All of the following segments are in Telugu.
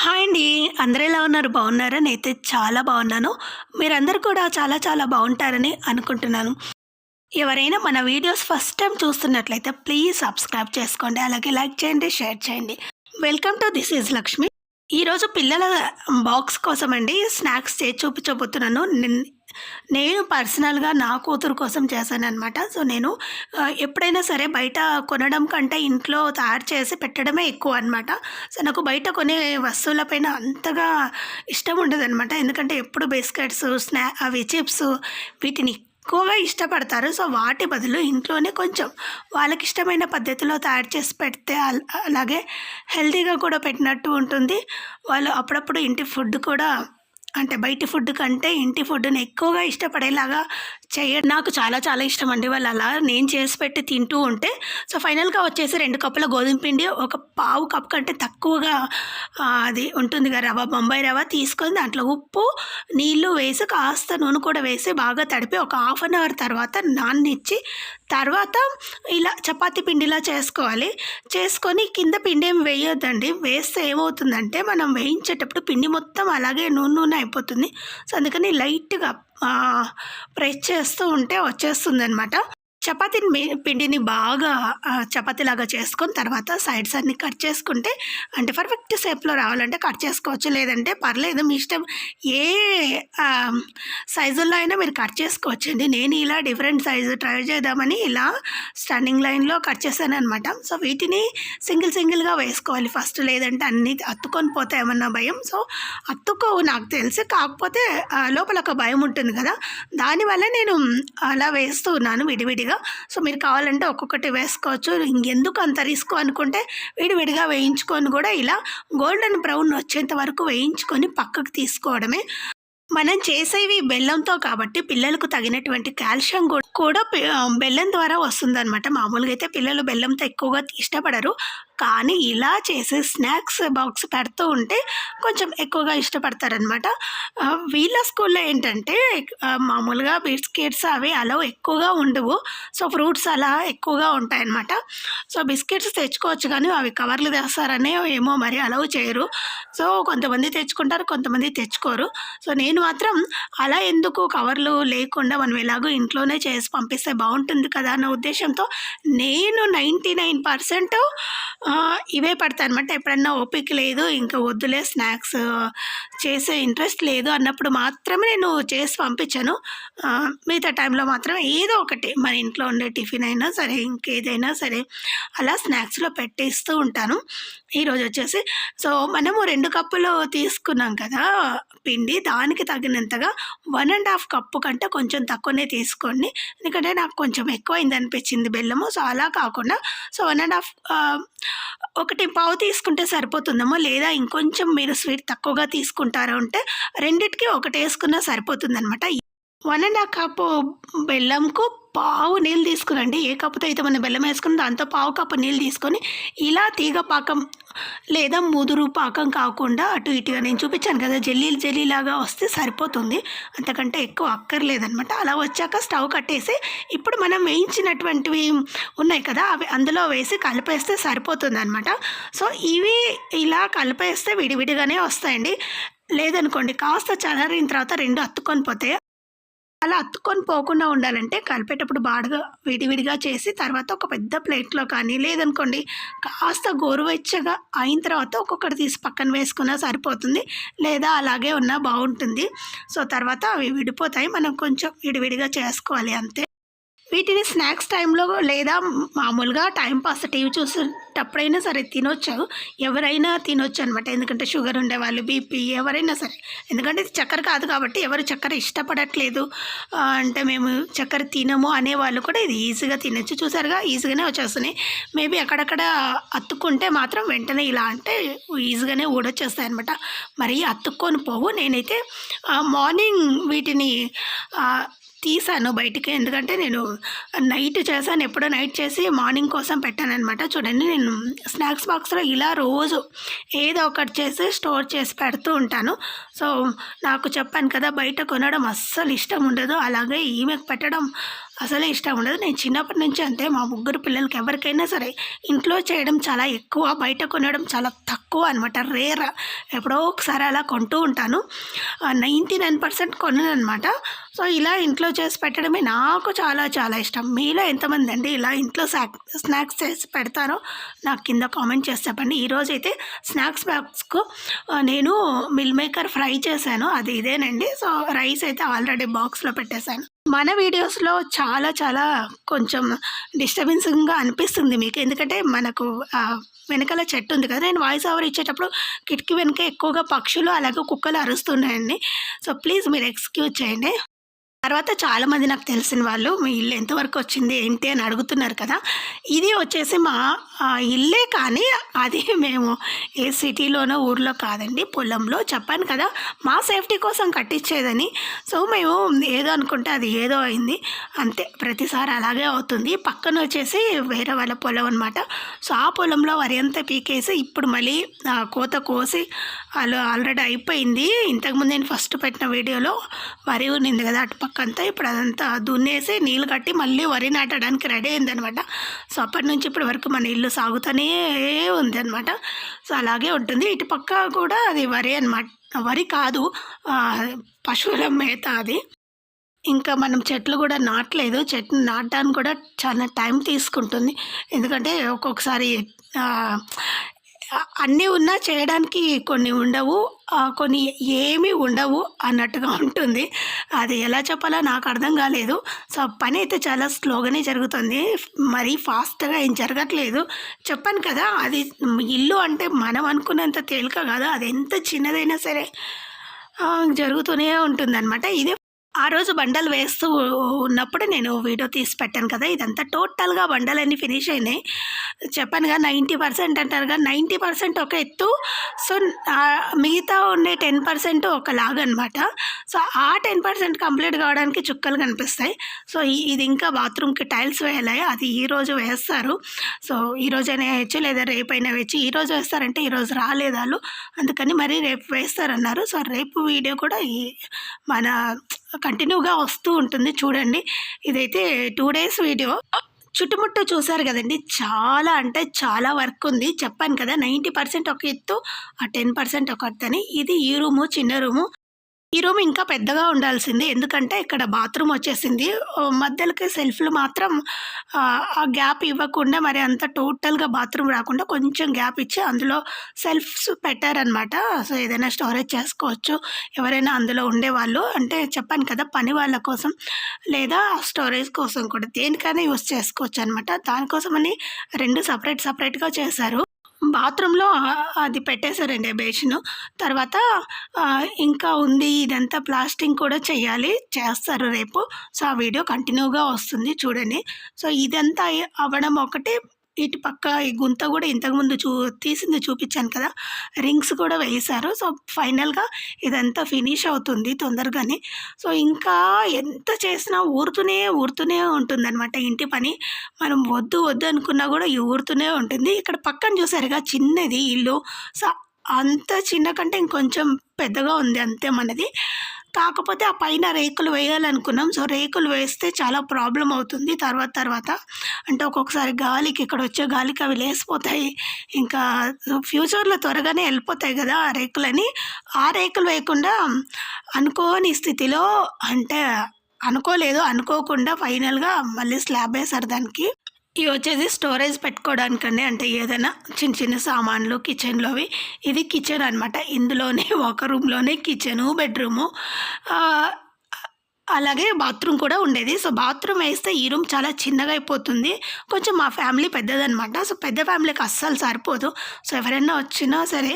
హాయ్ అండి. అందరూ ఎలా ఉన్నారు? బాగున్నారా? నేనైతే చాలా బాగున్నాను. మీరందరూ కూడా చాలా చాలా బాగుంటారని అనుకుంటున్నాను. ఎవరైనా మన వీడియోస్ ఫస్ట్ టైం చూస్తున్నట్లయితే ప్లీజ్ సబ్స్క్రైబ్ చేసుకోండి. అలాగే లైక్ చేయండి షేర్ చేయండి. Welcome to this is Lakshmi. ఈరోజు పిల్లల బాక్స్ కోసం అండి స్నాక్స్ చేసి చూపించబోతున్నాను. నిన్- నేను పర్సనల్గా నా కూతురు కోసం చేశాను అనమాట సో నేను ఎప్పుడైనా సరే బయట కొనడం కంటే ఇంట్లో తయారు చేసి పెట్టడమే ఎక్కువ అనమాట సో నాకు బయట కొనే వస్తువులపైన అంతగా ఇష్టం ఉండదు అనమాట ఎందుకంటే ఎప్పుడు బిస్కెట్స్ స్నా అవి చిప్స్ వీటిని ఎక్కువగా ఇష్టపడతారు. సో వాటి బదులు ఇంట్లోనే కొంచెం వాళ్ళకి ఇష్టమైన పద్ధతిలో తయారు చేసి పెడితే అలాగే హెల్తీగా కూడా పెట్టినట్టు ఉంటుంది. వాళ్ళు అప్పుడప్పుడు ఇంటి ఫుడ్ కూడా అంటే బయటి ఫుడ్ కంటే ఇంటి ఫుడ్ని ఎక్కువగా ఇష్టపడేలాగా చేయ నాకు చాలా చాలా ఇష్టం అండి వాళ్ళు అలా నేను చేసి పెట్టి తింటూ ఉంటే సో ఫైనల్గా వచ్చేసి రెండు కప్పుల గోధుమ పిండి ఒక పావు కప్ కంటే తక్కువగా అది ఉంటుంది కదా రవ్వ బొంబాయి రవ్వ తీసుకొని దాంట్లో ఉప్పు నీళ్ళు వేసి కాస్త నూనె కూడా వేసి బాగా తడిపి ఒక హాఫ్ అన్ అవర్ తర్వాత నాన్నిచ్చి తర్వాత ఇలా చపాతీ పిండిలా చేసుకోవాలి. చేసుకొని కింద పిండి ఏం వేయొద్దండి. వేస్తే ఏమవుతుందంటే మనం వేయించేటప్పుడు పిండి మొత్తం అలాగే నూనె నూనె అయిపోతుంది. సో అందుకని లైట్గా ప్రెస్ చేస్తూ ఉంటే వచ్చేస్తుంది అనమాట చపాతీ పిండిని బాగా చపాతీలాగా చేసుకొని తర్వాత సైడ్స్ అన్ని కట్ చేసుకుంటే అంటే పర్ఫెక్ట్ షేప్లో రావాలంటే కట్ చేసుకోవచ్చు. లేదంటే పర్లేదు మీ ఇష్టం ఏ సైజుల్లో అయినా మీరు కట్ చేసుకోవచ్చండి. నేను ఇలా డిఫరెంట్ సైజు ట్రై చేద్దామని ఇలా స్టన్నింగ్ లైన్లో కట్ చేశాను అనమాట సో వీటిని సింగిల్ సింగిల్గా వేసుకోవాలి. ఫస్ట్ లేదంటే అన్ని అత్తుకొని పోతాయేమన్నా భయం. సో అత్తుకోవు నాకు తెలిసి. కాకపోతే లోపల ఒక భయం ఉంటుంది కదా. దానివల్ల నేను అలా వేస్తూ ఉన్నాను విడివిడిగా. సో మీరు కావాలంటే ఒక్కొక్కటి వేసుకోవచ్చు. ఇంకెందుకు అంత రిస్క్ అనుకుంటే విడివిడిగా వేయించుకొని కూడా ఇలా గోల్డెన్ బ్రౌన్ వచ్చేంత వరకు వేయించుకొని పక్కకు తీసుకోవడమే. మనం చేసేవి బెల్లంతో కాబట్టి పిల్లలకు తగినటువంటి కాల్షియం కూడా బెల్లం ద్వారా వస్తుందన్నమాట. మామూలుగా అయితే పిల్లలు బెల్లంతో ఎక్కువగా ఇష్టపడరు. కానీ ఇలా చేసే స్నాక్స్ బాక్స్ పెడుతూ ఉంటే కొంచెం ఎక్కువగా ఇష్టపడతారనమాట వీళ్ళ స్కూల్లో ఏంటంటే మామూలుగా బిస్కెట్స్ అవి అలా ఎక్కువగా ఉండవు. సో ఫ్రూట్స్ అలా ఎక్కువగా ఉంటాయన్నమాట. సో బిస్కెట్స్ తెచ్చుకోవచ్చు కానీ అవి కవర్లు తెస్తారనే ఏమో మరి అలౌ చేయరు. సో కొంతమంది తెచ్చుకుంటారు కొంతమంది తెచ్చుకోరు. సో నేను మాత్రం అలా ఎందుకు కవర్లు లేకుండా మనం ఎలాగో ఇంట్లోనే చేసి పంపిస్తే బాగుంటుంది కదా అన్న ఉద్దేశంతో నేను నైంటీ నైన్ పర్సెంట్ ఇవే పడతాను అనమాట ఎప్పుడన్నా ఓపిక లేదు ఇంకా వద్దులే స్నాక్స్ చేసే ఇంట్రెస్ట్ లేదు అన్నప్పుడు మాత్రమే నేను చేసి పంపించాను. మిగతా టైంలో మాత్రం ఏదో ఒకటి మన ఇంట్లో ఉండే టిఫిన్ అయినా సరే ఇంకేదైనా సరే అలా స్నాక్స్లో పెట్టేస్తూ ఉంటాను. ఈరోజు వచ్చేసి సో మనము రెండు కప్పులు తీసుకున్నాం కదా పిండి దానికి తగినంతగా వన్ అండ్ హాఫ్ కప్పు కంటే కొంచెం తక్కువనే తీసుకోండి. ఎందుకంటే నాకు కొంచెం ఎక్కువైంది అనిపించింది బెల్లము. సో అలా కాకుండా సో వన్ అండ్ హాఫ్ ఒకటి పావు తీసుకుంటే సరిపోతుందేమో లేదా ఇంకొంచెం మీరు స్వీట్ తక్కువగా తీసుకుంటారు అంటే రెండిటికి ఒకటి వేసుకున్నా సరిపోతుందనమాట వన్ అండ్ హాఫ్ కప్పు బెల్లంకు పావు నీళ్ళు తీసుకురండి. ఏ కప్పుతో అయితే మనం బెల్లం వేసుకుని దాంతో పావు కప్పు నీళ్ళు తీసుకొని ఇలా తీగ పాకం లేదా ముదురు పాకం కాకుండా అటు ఇటుగా నేను చూపించాను కదా జల్లీ జల్లీలాగా వస్తే సరిపోతుంది. అంతకంటే ఎక్కువ అక్కర్లేదనమాట అలా వచ్చాక స్టవ్ కట్టేసి ఇప్పుడు మనం వేయించినటువంటివి ఉన్నాయి కదా అవి అందులో వేసి కలిపేస్తే సరిపోతుంది అనమాట సో ఇవి ఇలా కలిపేస్తే విడివిడిగానే వస్తాయండి. లేదనుకోండి కాస్త చల్లారిన తర్వాత రెండు అత్తుకొని పోతాయి అలా అత్తుకొని పోకుండా ఉండాలంటే కలిపేటప్పుడు బాడగా విడివిడిగా చేసి తర్వాత ఒక పెద్ద ప్లేట్లో కానీ లేదనుకోండి కాస్త గోరువెచ్చగా అయిన తర్వాత ఒక్కొక్కటి తీసి పక్కన వేసుకున్నా సరిపోతుంది. లేదా అలాగే ఉన్నా బాగుంటుంది. సో తర్వాత అవి విడిపోతాయి. మనం కొంచెం విడివిడిగా చేసుకోవాలి అంతే. వీటిని స్నాక్స్ టైంలో లేదా మామూలుగా టైంపాస్ టీవీ చూసేటప్పుడైనా సరే తినొచ్చు. ఎవరైనా తినొచ్చు అనమాట ఎందుకంటే షుగర్ ఉండేవాళ్ళు బీపీ ఎవరైనా సరే. ఎందుకంటే ఇది చక్కెర కాదు కాబట్టి ఎవరు చక్కెర ఇష్టపడట్లేదు. అంటే మేము చక్కెర తినము అనేవాళ్ళు కూడా ఇది ఈజీగా తినచ్చు. చూసారుగా ఈజీగానే వచ్చేస్తున్నాయి. మేబీ అక్కడక్కడ అతుక్కుంటే మాత్రం వెంటనే ఇలా అంటే ఈజీగానే ఊడొచ్చేస్తాయి అనమాట మరి అతుక్కొని పోవు. నేనైతే మార్నింగ్ వీటిని తీసాను బయటికి. ఎందుకంటే నేను నైట్ చేశాను ఎప్పుడో నైట్ చేసి మార్నింగ్ కోసం పెట్టాను అనమాట చూడండి నేను స్నాక్స్ బాక్స్లో ఇలా రోజు ఏదో ఒకటి చేసి స్టోర్ చేసి పెడుతూ ఉంటాను. సో నాకు చెప్పాను కదా బయట కొనడం అస్సలు ఇష్టం ఉండదు. అలాగే ఈమెకు పెట్టడం అసలే ఇష్టం ఉండదు. నేను చిన్నప్పటి నుంచి అంతే. మా ముగ్గురు పిల్లలకి ఎవరికైనా సరే ఇంట్లో చేయడం చాలా ఎక్కువ బయట కొనడం చాలా తక్కువ అనమాట రేర్ ఎప్పుడో ఒకసారి అలా కొంటూ ఉంటాను. నైంటీ నైన్ పర్సెంట్ కొనను అనమాట సో ఇలా ఇంట్లో చేసి పెట్టడమే నాకు చాలా చాలా ఇష్టం. మీలో ఎంతమంది అండి ఇలా ఇంట్లో స్నాక్స్ చేసి పెడతారో నాకు కింద కామెంట్ చేసి చెప్పండి. ఈరోజు అయితే స్నాక్స్ బాక్స్కు నేను మిల్ మేకర్ ఫ్రై చేశాను. అది ఇదేనండి. సో రైస్ అయితే ఆల్రెడీ బాక్స్లో పెట్టేశాను. మన వీడియోస్లో చాలా చాలా కొంచెం డిస్టర్బెన్సింగ్గా అనిపిస్తుంది మీకు. ఎందుకంటే మనకు వెనకాల చెట్టు ఉంది కదా నేను వాయిస్ ఓవర్ ఇచ్చేటప్పుడు కిటికీ వెనుక ఎక్కువగా పక్షులు అలాగే కుక్కలు అరుస్తున్నాయండి. సో ప్లీజ్ మీరు ఎక్స్క్యూజ్ చేయండి. తర్వాత చాలామంది నాకు తెలిసిన వాళ్ళు మీ ఇల్లు ఎంతవరకు వచ్చింది? ఏంటి? అని అడుగుతున్నారు కదా. ఇది వచ్చేసి మా ఇల్లే కానీ అది మేము ఏ సిటీలోనో ఊర్లో కాదండి పొలంలో చెప్పాను కదా. మా సేఫ్టీ కోసం కట్టించేదని. సో మేము ఏదో అనుకుంటే అది ఏదో అయింది. అంతే ప్రతిసారి అలాగే అవుతుంది. పక్కన వచ్చేసి వేరే వాళ్ళ పొలం అనమాట సో ఆ పొలంలో వరి అంతా పీకేసి ఇప్పుడు మళ్ళీ కోత కోసి అలా ఆల్రెడీ అయిపోయింది. ఇంతకుముందు నేను ఫస్ట్ పెట్టిన వీడియోలో వరి ఉన్నింది కదా అటుపక్క అంతా ఇప్పుడు అదంతా దున్నేసి నీళ్ళు కట్టి మళ్ళీ వరి నాటడానికి రెడీ అయిందనమాట. సో అప్పటి నుంచి ఇప్పటి వరకు మన ఇల్లు సాగుతూనే ఉంది అనమాట సో అలాగే ఉంటుంది. ఇటుపక్క కూడా అది వరి అనమాట వరి కాదు పశువుల మేత అది. ఇంకా మనం చెట్లు కూడా నాటలేదు. చెట్లు నాటడానికి కూడా చాలా టైం తీసుకుంటుంది. ఎందుకంటే ఒక్కొక్కసారి అన్నీ ఉన్నా చేయడానికి కొన్ని ఉండవు కొన్ని ఏమీ ఉండవు అన్నట్టుగా ఉంటుంది. అది ఎలా చెప్పాలో నాకు అర్థం కాలేదు. సో పని అయితే చాలా స్లోగానే జరుగుతుంది. మరీ ఫాస్ట్గా ఏం జరగట్లేదు. చెప్పాను కదా అది ఇల్లు అంటే మనం అనుకున్నంత తేలిక కాదు. అది ఎంత చిన్నదైనా సరే జరుగుతూనే ఉంటుందన్నమాట. ఇదే ఆ రోజు బండలు వేస్తూ ఉన్నప్పుడు నేను వీడియో తీసి పెట్టాను కదా ఇదంతా టోటల్గా బండలన్నీ ఫినిష్ అయినాయి. చెప్పానుగా నైంటీ పర్సెంట్ అంటారుగా నైంటీ పర్సెంట్ ఒక ఎత్తు సో మిగతా ఉండే టెన్ పర్సెంట్ ఒకలాగా అనమాట సో ఆ టెన్ పర్సెంట్ కంప్లీట్ కావడానికి చుక్కలు కనిపిస్తాయి. సో ఇది ఇంకా బాత్రూమ్కి టైల్స్ వేయాలి అది ఈరోజు వేస్తారు. సో ఈ వేయచ్చు లేదా రేపైనా వేయచ్చు. ఈరోజు వేస్తారంటే ఈరోజు రాలేదు వాళ్ళు అందుకని మరి రేపు వేస్తారన్నారు. సో రేపు వీడియో కూడా ఈ మన కంటిన్యూగా వస్తూ ఉంటుంది. చూడండి. ఇదైతే టూ డేస్ వీడియో. చుట్టుముట్టు చూసారు కదండి. చాలా అంటే చాలా వర్క్ ఉంది. చెప్పాను కదా నైంటీ పర్సెంట్ ఒక ఎత్తు ఆ టెన్ పర్సెంట్ ఒక ఎత్తు అని ఇది ఈ రూము చిన్న రూము. ఈ రూమ్ ఇంకా పెద్దగా ఉండాల్సింది. ఎందుకంటే ఇక్కడ బాత్రూమ్ వచ్చేసింది. మధ్యలోకి సెల్ఫ్లు మాత్రం ఆ, ఆ గ్యాప్ ఇవ్వకుండా మరి అంత టోటల్గా బాత్రూమ్ రాకుండా కొంచెం గ్యాప్ ఇచ్చి అందులో సెల్ఫ్స్ పెట్టారనమాట సో ఏదైనా స్టోరేజ్ చేసుకోవచ్చు. ఎవరైనా అందులో ఉండేవాళ్ళు. అంటే చెప్పాను కదా పని వాళ్ళ కోసం లేదా స్టోరేజ్ కోసం కూడా దేనికైనా యూస్ చేసుకోవచ్చు అనమాట దానికోసమని రెండు సపరేట్ సపరేట్గా చేశారు. బాత్రూంలో అది పెట్టేశారండి బేషను తర్వాత ఇంకా ఉంది ఇదంతా ప్లాస్టింగ్ కూడా చేయాలి చేస్తారు రేపు. సో ఆ వీడియో కంటిన్యూగా వస్తుంది చూడండి. సో ఇదంతా అవ్వడం ఒకటి ఇటు పక్క ఈ గుంత కూడా ఇంతకుముందు చూ తీసింది చూపించాను కదా రింగ్స్ కూడా వేశారు. సో ఫైనల్గా ఇదంతా ఫినిష్ అవుతుంది తొందరగానే. సో ఇంకా ఎంత చేసినా ఊరుతూనే ఊరుతూనే ఉంటుందన్నమాట ఇంటి పని. మనం వద్దు వద్దు అనుకున్నా కూడా ఈ ఊరుతూనే ఉంటుంది. ఇక్కడ పక్కన చూసారుగా చిన్నది ఇల్లు. సో అంత చిన్న కంటే ఇంకొంచెం పెద్దగా ఉంది అంతే మనది. కాకపోతే ఆ పైన రేకులు వేయాలనుకున్నాం. సో రేకులు వేస్తే చాలా ప్రాబ్లం అవుతుంది. తర్వాత తర్వాత అంటే ఒక్కొక్కసారి గాలికి ఇక్కడ వచ్చే గాలికి అవి లేసిపోతాయి. ఇంకా ఫ్యూచర్లో త్వరగానే వెళ్ళిపోతాయి కదా ఆ రేకులని. ఆ రేకులు వేయకుండా అనుకోని స్థితిలో అంటే అనుకోలేదు. అనుకోకుండా ఫైనల్గా మళ్ళీ స్లాబ్ వేశారు దానికి. ఇవి వచ్చేసి స్టోరేజ్ పెట్టుకోవడానికండి అంటే ఏదైనా చిన్న చిన్న సామాన్లు కిచెన్లోవి ఇది కిచెన్ అనమాట ఇందులోనే ఒక రూమ్లోనే కిచెను బెడ్రూము అలాగే బాత్రూమ్ కూడా ఉండేది. సో బాత్రూమ్ వేస్తే ఈ రూమ్ చాలా చిన్నగా అయిపోతుంది. కొంచెం మా ఫ్యామిలీ పెద్దదనమాట సో పెద్ద ఫ్యామిలీకి అస్సలు సరిపోదు. సో ఎవరైనా వచ్చినా సరే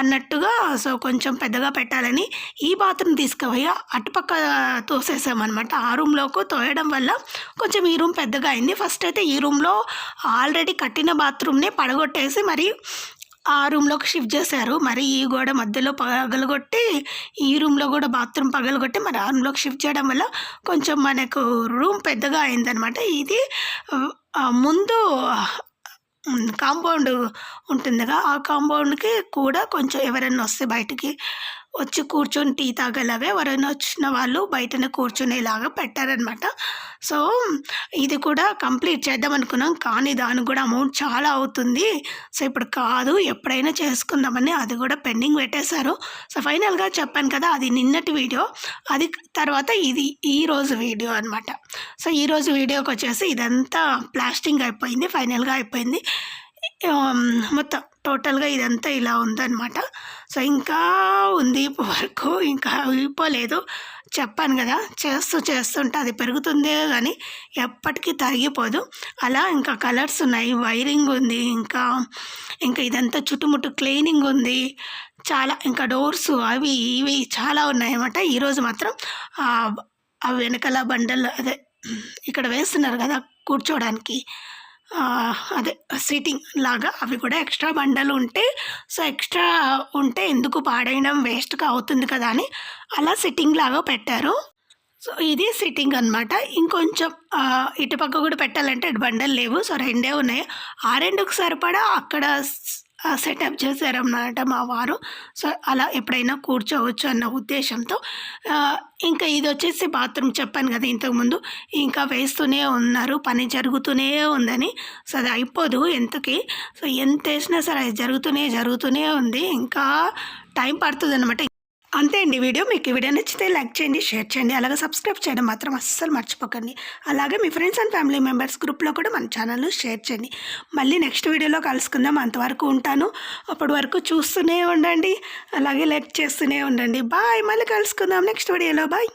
అన్నట్టుగా సో కొంచెం పెద్దగా పెట్టాలని ఈ బాత్రూమ్ తీసుకుపోయి అటుపక్క తోసేసామన్నమాట. ఆ రూమ్లోకి తోయడం వల్ల కొంచెం ఈ రూమ్ పెద్దగా అయింది. ఫస్ట్ అయితే ఈ రూమ్లో ఆల్రెడీ కట్టిన బాత్రూమ్నే పడగొట్టేసి మరి ఆ రూమ్లోకి షిఫ్ట్ చేశారు. మరి ఈ గోడ మధ్యలో పగలగొట్టి ఈ రూమ్లో కూడా బాత్రూమ్ పగలగొట్టి మరి ఆ రూమ్లోకి షిఫ్ట్ చేయడం వల్ల కొంచెం మనకు రూమ్ పెద్దగా అయిందనమాట ఇది ముందు కాంపౌండ్ ఉంటుందిగా. ఆ కాంపౌండ్కి కూడా కొంచెం ఎవరైనా వస్తే బయటికి వచ్చి కూర్చొని టీ తాగలవే ఎవరైనా వచ్చిన వాళ్ళు బయటనే కూర్చునేలాగా పెట్టారనమాట సో ఇది కూడా కంప్లీట్ చేద్దాం అనుకున్నాం. కానీ దానికి కూడా అమౌంట్ చాలా అవుతుంది. సో ఇప్పుడు కాదు ఎప్పుడైనా చేసుకుందామని అది కూడా పెండింగ్ పెట్టేశారు. సో ఫైనల్గా చెప్పాను కదా అది నిన్నటి వీడియో. అది తర్వాత ఇది ఈరోజు వీడియో అనమాట సో ఈ రోజు వీడియోకి వచ్చేసి ఇదంతా ప్లాస్టింగ్ అయిపోయింది ఫైనల్గా అయిపోయింది. మొత్తం టోటల్గా ఇదంతా ఇలా ఉందన్నమాట. సో ఇంకా ఉంది వరకు. ఇంకా అయిపోలేదు. చెప్పాను కదా చేస్తూ చేస్తుంటే అది పెరుగుతుందే కానీ ఎప్పటికీ తరిగిపోదు. అలా ఇంకా కలర్స్ ఉన్నాయి వైరింగ్ ఉంది ఇంకా ఇంకా ఇదంతా చుట్టుముట్టు క్లీనింగ్ ఉంది. చాలా ఇంకా డోర్స్ అవి ఇవి చాలా ఉన్నాయన్నమాట. ఈరోజు మాత్రం ఆ, వెనకాల బండలు అదే ఇక్కడ వేస్తున్నారు కదా కూర్చోడానికి. అదే సీటింగ్ లాగా అవి కూడా ఎక్స్ట్రా బండలు ఉంటే సో ఎక్స్ట్రా ఉంటే ఎందుకు పాడేయడం వేస్ట్గా అవుతుంది కదా అని అలా సిట్టింగ్ లాగా పెట్టారు. సో ఇది సిట్టింగ్ అనమాట ఇంకొంచెం ఇటుపక్క కూడా పెట్టాలంటే ఇటు బండలు లేవు. సో రెండే ఉన్నాయి. ఆ రెండుకు సరిపడా అక్కడ సెటప్ చేశారన్నమాట మా వారు. సో అలా ఎప్పుడైనా కూర్చోవచ్చు అన్న ఉద్దేశంతో. ఇంకా ఇది వచ్చేసి బాత్రూమ్ చెప్పాను కదా ఇంతకుముందు ఇంకా వేస్తూనే ఉన్నారు పని జరుగుతూనే ఉందని. సో అది అయిపోదు ఎంతకి సో ఎంత వేసినా సరే అది జరుగుతూనే జరుగుతూనే ఉంది. ఇంకా టైం పడుతుంది అనమాట అంతే అండి. వీడియో మీకు ఈ వీడియో నచ్చితే లైక్ చేయండి షేర్ చేయండి అలాగే సబ్స్క్రైబ్ చేయడం మాత్రం అస్సలు మర్చిపోకండి. అలాగే మీ ఫ్రెండ్స్ అండ్ ఫ్యామిలీ మెంబర్స్ గ్రూప్లో కూడా మన ఛానల్ షేర్ చేయండి. మళ్ళీ నెక్స్ట్ వీడియోలో కలుసుకుందాం. అంతవరకు ఉంటాను. అప్పటి వరకు చూస్తూనే ఉండండి. అలాగే లైక్ చేస్తూనే ఉండండి. బాయ్. మళ్ళీ కలుసుకుందాం నెక్స్ట్ వీడియోలో. బాయ్.